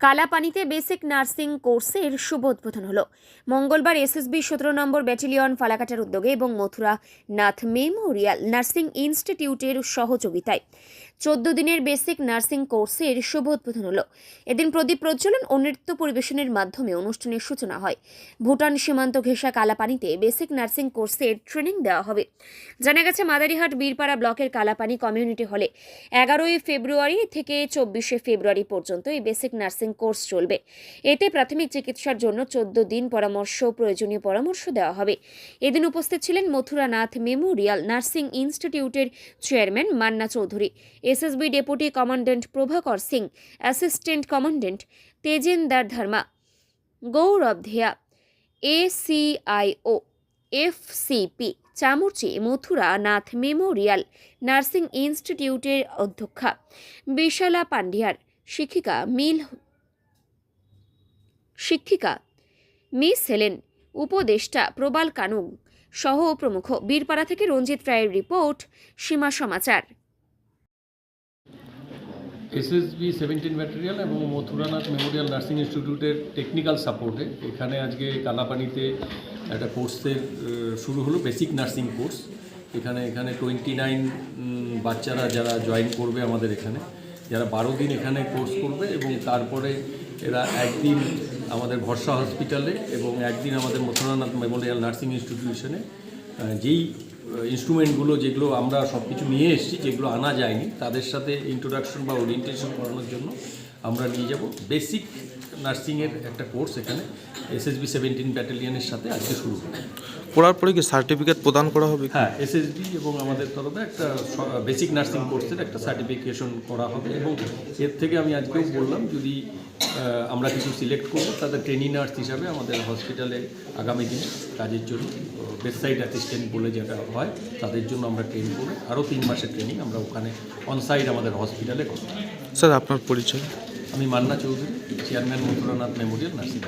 কালাপানিতে basic nursing কোর্সের শুভ উদ্বোধন হলো। মঙ্গলবার এসএসবি সতেরো নম্বর ব্যাটালিয়ন ফালাকাটার উদ্যোগে এবং মথুরা নাথ মেমোরিয়াল নার্সিং ইনস্টিটিউটের সহযোগিতায়। চোদ্দ দিনের বেসিক নার্সিং কোর্সের শুভ উদ্বোধন হলো। এদিন প্রদীপ প্রজ্বলন ও নৃত্য পরিবেশনের মাধ্যমে অনুষ্ঠানের সূচনা হয়। ভুটান সীমান্ত ঘেঁষা কালাপানিতে বেসিক নার্সিং কোর্সের ট্রেনিং দেওয়া হবে। জানা গেছে, মাদারিহাট বীরপাড়া ব্লকের কালাপানি কমিউনিটি হলে এগারোই ফেব্রুয়ারি থেকে চব্বিশে ফেব্রুয়ারি পর্যন্ত এই বেসিক নার্সিং কোর্স চলবে। এতে প্রাথমিক চিকিৎসার জন্য চোদ্দ দিন পরামর্শ, প্রয়োজনীয় পরামর্শ দেওয়া হবে। এদিন উপস্থিত ছিলেন মথুরানাথ মেমোরিয়াল নার্সিং ইনস্টিটিউটের chairman Manna Chowdhury. SSB deputy commandant Prabhakar Singh, assistant commandant Tejender Dharma, Gaurav Dheya, ACIO, FCP, চামুচি, Mathura, Nath memorial, nursing ইনস্টিটিউটের অধ্যক্ষা, বিশালা পান্ডিয়ার শিক্ষিকা মিল, শিক্ষিকা মিস হেলেন, উপদেষ্টা প্রবাল কানুং সহ প্রমুখ বীরপাড়া থেকে রঞ্জিত রায়ের report, Seema Samachar. SSB seventeen material এবং মথুরানাথ মেমোরিয়াল নার্সিং ইনস্টিটিউটের টেকনিক্যাল সাপোর্টে এখানে আজকে কালাপানিতে একটা কোর্সের শুরু হলো বেসিক নার্সিং কোর্স এখানে এখানে টোয়েন্টি নাইন বাচ্চারা যারা জয়েন করবে আমাদের এখানে, যারা বারো দিন এখানে কোর্স করবে এবং তারপরে এরা একদিন আমাদের ভরসা হসপিটালে এবং একদিন আমাদের মথুরানাথ মেমোরিয়াল নার্সিং ইনস্টিটিউশনে যেই ইনস্ট্রুমেন্টগুলো যেগুলো আমরা সব কিছু নিয়ে এসেছি যেগুলো আনা যায়নি তাদের সাথে ইন্ট্রোডাকশন বা ওরিয়েন্টেশন করানোর জন্য আমরা নিয়ে যাব। বেসিক নার্সিংয়ের একটা কোর্স এখানে এসএসবি সেভেন্টিন ব্যাটালিয়নের সাথে আজকে শুরু হবে করার পরে কি সার্টিফিকেট প্রদান করা হবে হ্যাঁ এসএসবি এবং আমাদের তরফে একটা বেসিক নার্সিং কোর্সের একটা সার্টিফিকেশন করা হবে এবং এর থেকে আমি আজকেও বললাম যদি আমরা কিছু সিলেক্ট করব তাদের ট্রেনিং নার্স হিসাবে আমাদের হসপিটালে আগামী দিনে কাজের জন্য বেডসাইড অ্যাসিস্ট্যান্ট বলে যেটা হয় তাদের জন্য আমরা ট্রেন করি। আরও তিন মাসের ট্রেনিং আমরা ওখানে অনসাইড আমাদের হসপিটালে করি। স্যার আপনার পরিচয়? আমি Manna Chowdhury chairman Mathuranath memorial nursing